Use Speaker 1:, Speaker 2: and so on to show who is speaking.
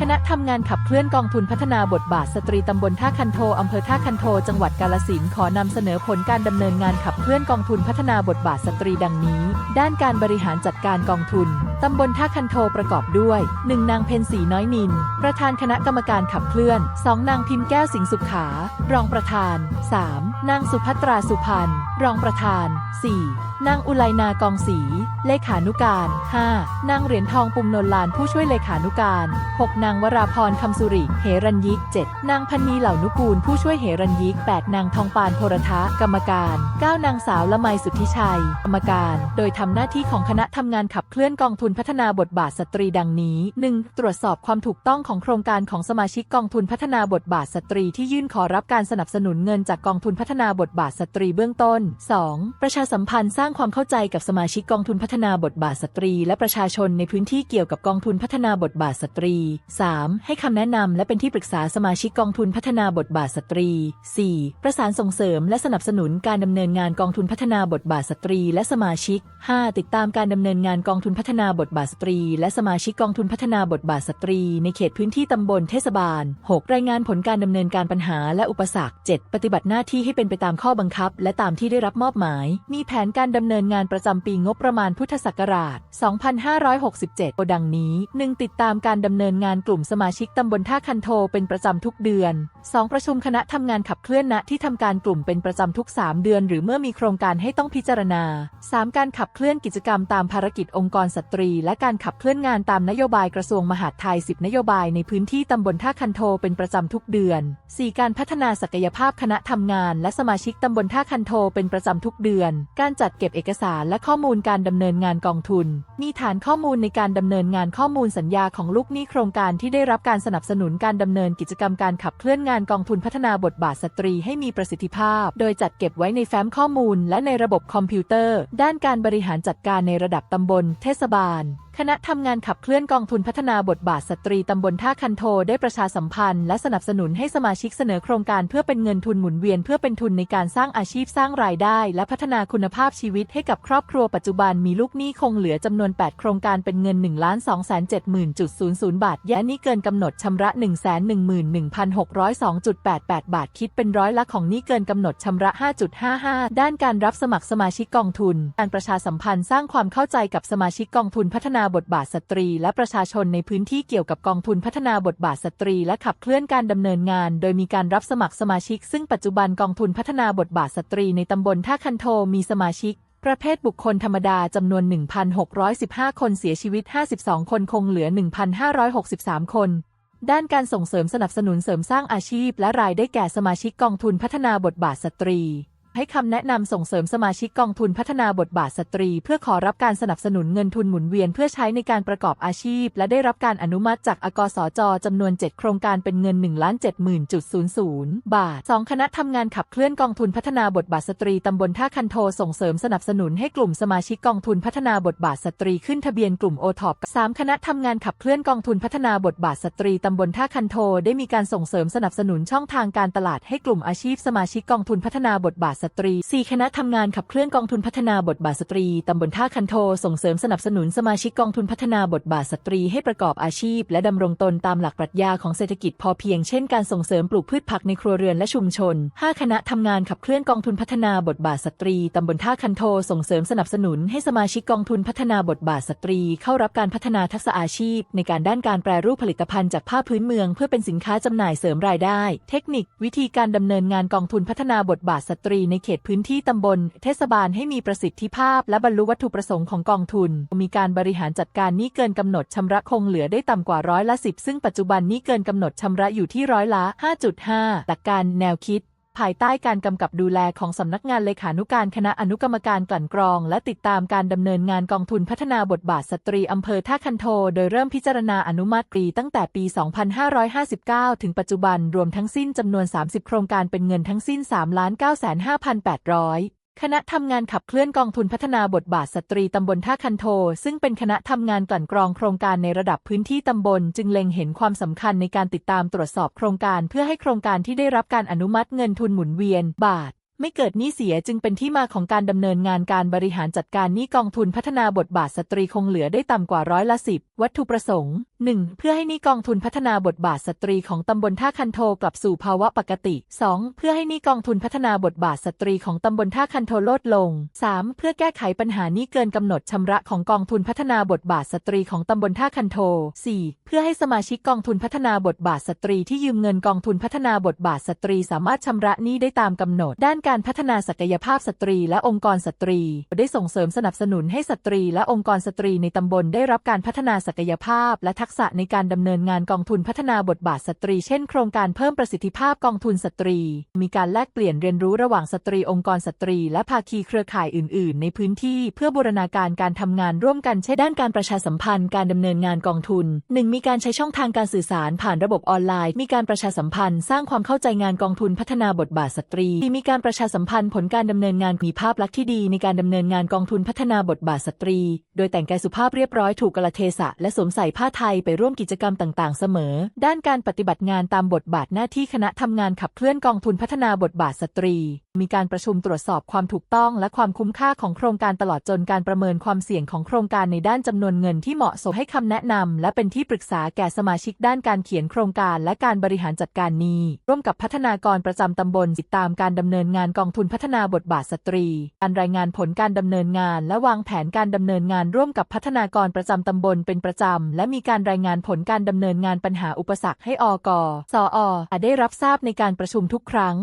Speaker 1: คณะทำงานขับเคลื่อนกองทุนพัฒนาบทบาทสตรีตำบลท่าคันโทอำเภอท่าคันโท จังหวัดกาลสินขอนำเสนอผลการดำเนินงานขับเคลื่อนกองทุนพัฒนาบทบาทสตรีดังนี้ ด้านการบริหารจัดการกองทุน ตำบลท่าคันโทประกอบด้วย 1. นางเพนสีน้อยนิน ประธานคณะกรรมการขับเคลื่อน 2. นางพิมพ์แก้วสิงสุขารองประธาน 3. นางสุภัตราสุพันธ์รองประธาน 4. นางอุไลนากองศรีเลขานุการ 5. นางเหรียญทองปุ่มนนลานผู้ช่วยเลขานุการ 6. นางวราพรคำสุริเหรัญยิก 7. นางพันนีเหล่านุกูลผู้ช่วยเหรัญยิก 8. นางทองปานโพรทะกรรมการ 9. นางสาวละไมสุทธิชัย กรรมการ โดยทำหน้าที่ของคณะทำงานขับเคลื่อนกองทุนพัฒนาบทบาทสตรีดังนี้ 1. ตรวจสอบความถูกต้องของโครงการของสมาชิกกองทุนพัฒนาบทบาทสตรีที่ยื่นขอรับการสนับสนุนเงินจากกองทุนพัฒนาบทบาทสตรีเบื้องต้น 2. ประชาสัมพันธ์สร้างความเข้าใจกับสมาชิกกองทุนพัฒนาบทบาทสตรี และประชาชนในพื้นที่เกี่ยวกับกองทุนพัฒนาบทบาทสตรี 3. ให้คำแนะนำและเป็นที่ปรึกษาสมาชิกกองทุนพัฒนาบทบาทสตรี 4. ประสานส่งเสริมและสนับสนุนการดำเนินงานกองทุนพัฒนาบทบาทสตรี และสมาชิก 5. ติดตามการดำเนินงานกองทุนพัฒนาบทบาทสตรี และสมาชิกกองทุนพัฒนาบทบาทสตรี ในเขตพื้นที่ตำบลเทศบาล 6. รายงานผลการดำเนินการปัญหาและอุปสรรค 7. ปฏิบัติหน้าที่ให้เป็นไปตามข้อบังคับ และตามที่ได้รับมอบหมาย มีแผนการดำเนินงานประจำปีงบประมาณพุทธศักราช 2567 ดังนี้ 1. ติดตามการดำเนินงานกลุ่มสมาชิกตำบลท่าคันโทเป็นประจำทุกเดือน 2. ประชุมคณะทำงานขับเคลื่อนณที่ทำการกลุ่มเป็นประจำทุก 3 เดือน หรือเมื่อมีโครงการให้ต้องพิจารณา 3. การขับเคลื่อนกิจกรรมตามภารกิจองค์กรสตรีและการขับเคลื่อนงานตามนโยบายกระทรวงมหาดไทย 10 นโยบายในพื้นที่ตำบลท่าคันโทเป็นประจำทุกเดือน 4. การพัฒนาศักยภาพคณะทำงาน และสมาชิกตำบลท่าคันโทเป็นประจำทุกเดือน การจัดเก็บเอกสารและข้อมูลการดำเนินงานกองทุน มีฐานข้อมูลในการดำเนินงานข้อมูลสัญญาของลูกหนี้โครงการที่ได้รับการสนับสนุนการดำเนินกิจกรรมการขับเคลื่อนงานกองทุนพัฒนาบทบาทสตรีให้มีประสิทธิภาพ โดยจัดเก็บไว้ในแฟ้มข้อมูล และในระบบคอมพิวเตอร์ ด้านการบริหารจัดการในระดับตำบล เทศบาลคณะทำงานขับเคลื่อนกองทุนพัฒนาบทบาทสตรีตำบลท่าคันโทได้ประชาสัมพันธ์และสนับสนุนให้สมาชิกเสนอโครงการเพื่อเป็นเงินทุนหมุนเวียนเพื่อเป็นทุนในการสร้างอาชีพสร้างรายได้ และพัฒนาคุณภาพชีวิตให้กับครอบครัวปัจจุบันมีลูกหนี้คงเหลือจำนวน 8 โครงการเป็นเงิน1 2 7 0 0 0 0 บาทและนี้เกินกำหนดชำระ 1 1 1 6 0 2.88 บาทคิดเป็นร้อยละของหนี้เกินกำหนดชำระ 5.55 ด้านการรับสมัครสมาชิกกองทุน การประชาสัมพันธ์สร้างความเข้าใจกับสมาชิกกองทุนนพัฒนาบทบาทสตรี และประชาชนในพื้นที่เกี่ยวกับกองทุนพัฒนาบทบาทสตรี และขับเคลื่อนการดำเนินงาน โดยมีการรับสมัครสมาชิก ซึ่งปัจจุบันกองทุนพัฒนาบทบาทสตรีในตำบลท่าคันโทมีสมาชิกประเภทบุคคลธรรมดาจำนวน 1,615 คนเสียชีวิต 52 คนคงเหลือ 1,563 คน ด้านการส่งเสริมสนับสนุนเสริมสร้างอาชีพ และรายได้แก่สมาชิกกองทุนพัฒนาบทบาทสตรี ให้คำแนะนำส่งเสริมสมาชิกกองทุนพัฒนาบทบาทสตรี เพื่อขอรับการสนับสนุนเงินทุนหมุนเวียนเพื่อใช้ในการประกอบอาชีพ และได้รับการอนุมัติจากอกสจจำนวน 7 โครงการเป็นเงิน1 7 0 0 0 0 บาท 2 คณะทำงานขับเคลื่อนกองทุนพัฒนาบทบาทสตรีตำบลท่าคันโทส่งเสริมสนับสนุนให้กลุ่มสมาชิกกองทุนพัฒนาบทบาทสตรีขึ้นทะเบียนกลุ่มโอท็อป3คณะทำงานขับเคลื่อนกองทุนพัฒนาบทบาทสตรีตำบลท่าคันโทได้มีการส่งเสริมสนับสนุนช่องทางการตลาดให้กลุ่มอาชีพสมาชิกกองทุนพัฒนาบทบาทสตรี 4 คณะทำงานขับเคลื่อนกองทุนพัฒนาบทบาทสตรีตำบลท่าคันโทส่งเสริมสนับสนุนสมาชิกกองทุนพัฒนาบทบาทสตรีให้ประกอบอาชีพ และดำรงตนตามหลักปรัชญาของเศรษฐกิจพอเพียงเช่นการส่งเสริมปลูกพืชผักในครัวเรือนและชุมชน 5 คณะทำงานขับเคลื่อนกองทุนพัฒนาบทบาทสตรีตำบลท่าคันโทส่งเสริมสนับสนุนให้สมาชิกกองทุนพัฒนาบทบาทสตรี เข้ารับการพัฒนาทักษะอาชีพ ในการด้านการแปรรูปผลิตภัณฑ์จากผ้าพื้นเมือง เพื่อเป็นสินค้าจำหน่ายเสริมรายได้ เทคนิค วิธีการดำเนินงานกองทุนพัฒนาบทบาทสตรีในเขตพื้นที่ตำบล เทศบาลให้มีประสิทธิภาพ และบรรลุวัตถุประสงค์ของกองทุน มีการบริหารจัดการหนี้เกินกำหนดชำระคงเหลือได้ต่ำกว่าร้อยละ10 ซึ่งปัจจุบันหนี้เกินกำหนดชำระอยู่ที่ร้อยละ 5.5 หลักการแนวคิด ภายใต้การกำกับดูแลของสำนักงานเลขานุการคณะอนุกรรมการกลั่นกรอง และติดตามการดำเนินงานกองทุนพัฒนาบทบาทสตรีอำเภอท่าคันโท โดยเริ่มพิจารณาอนุมัติปีตั้งแต่ปี 2559 ถึงปัจจุบันรวมทั้งสิ้นจำนวน 30 โครงการเป็นเงินทั้งสิ้น 3,95,800 คณะทำงานขับเคลื่อนกองทุนพัฒนาบทบาทสตรีตำบลท่าคันโท ซึ่งเป็นคณะทำงานกลั่นกรองโครงการในระดับพื้นที่ตำบล จึงเล็งเห็นความสำคัญในการติดตามตรวจสอบโครงการ เพื่อให้โครงการที่ได้รับการอนุมัติเงินทุนหมุนเวียนบาท ไม่เกิดหนี้เสียจึงเป็นที่มาของการดำเนินงานการบริหารจัดการหนี้กองทุนพัฒนาบทบาทสตรีคงเหลือได้ต่ำกว่าร้อยละสิบวัตถุประสงค์ 1. เพื่อให้หนี้กองทุนพัฒนาบทบาทสตรีของตำบลท่าคันโทกลับสู่ภาวะปกติ 2. เพื่อให้หนี้กองทุนพัฒนาบทบาทสตรีของตำบลท่าคันโทลดลง 3. เพื่อแก้ไขปัญหาหนี้เกินกำหนดชำระของกองทุนพัฒนาบทบาทสตรีของตำบลท่าคันโท 4. เพื่อให้สมาชิกกองทุนพัฒนาบทบาทสตรีที่ยืมเงินกองทุนพัฒนาบทบาทสตรีสามารถชำระหนี้ได้ตามกำหนดด้านการพัฒนาศักยภาพสตรีและองค์กรสตรี ได้ส่งเสริมสนับสนุนให้สตรีและองค์กรสตรีในตำบลได้รับการพัฒนาศักยภาพ และทักษะในการดำเนินงานกองทุนพัฒนาบทบาทสตรี เช่น โครงการเพิ่มประสิทธิภาพกองทุนสตรี มีการแลกเปลี่ยนเรียนรู้ระหว่างสตรีองค์กรสตรี และภาคีเครือข่ายอื่น ๆ ในพื้นที่เพื่อบูรณาการการทำงานร่วมกันเช่นด้านการประชาสัมพันธ์การดำเนินงานกองทุน 1. มีการใช้ช่องทางการสื่อสารผ่านระบบออนไลน์ มีการประชาสัมพันธ์ สร้างความเข้าใจงานกองทุนพัฒนาบทบาทสตรี มีการประชาสัมพันธ์ผลการดำเนินงานมีภาพลักษณ์ที่ดีในการดำเนินงานกองทุนพัฒนาบทบาทสตรี โดยแต่งกายสุภาพเรียบร้อยถูกกลเทศะและสวมใส่ผ้าไทยไปร่วมกิจกรรมต่าง ๆ เสมอ ด้านการปฏิบัติงานตามบทบาทหน้าที่คณะทำงานขับเคลื่อนกองทุนพัฒนาบทบาทสตรี มีการประชุมตรวจสอบความถูกต้องและความคุ้มค่าของโครงการตลอดจนการประเมินความเสี่ยงของโครงการในด้านจำนวนเงินที่เหมาะสมให้คำแนะนำและเป็นที่ปรึกษาแก่สมาชิกด้านการเขียนโครงการและการบริหารจัดการนี้ ร่วมกับพัฒนากรประจำตำบลติดตามการดำเนินงานกองทุนพัฒนาบทบาทสตรี การรายงานผลการดำเนินงาน และวางแผนการดำเนินงานร่วมกับพัฒนากรประจำตำบลเป็นประจำและมีการรายงานผลการดำเนินงานปัญหาอุปสรรคให้อกสออได้รับทราบในการประชุมทุกครั้ง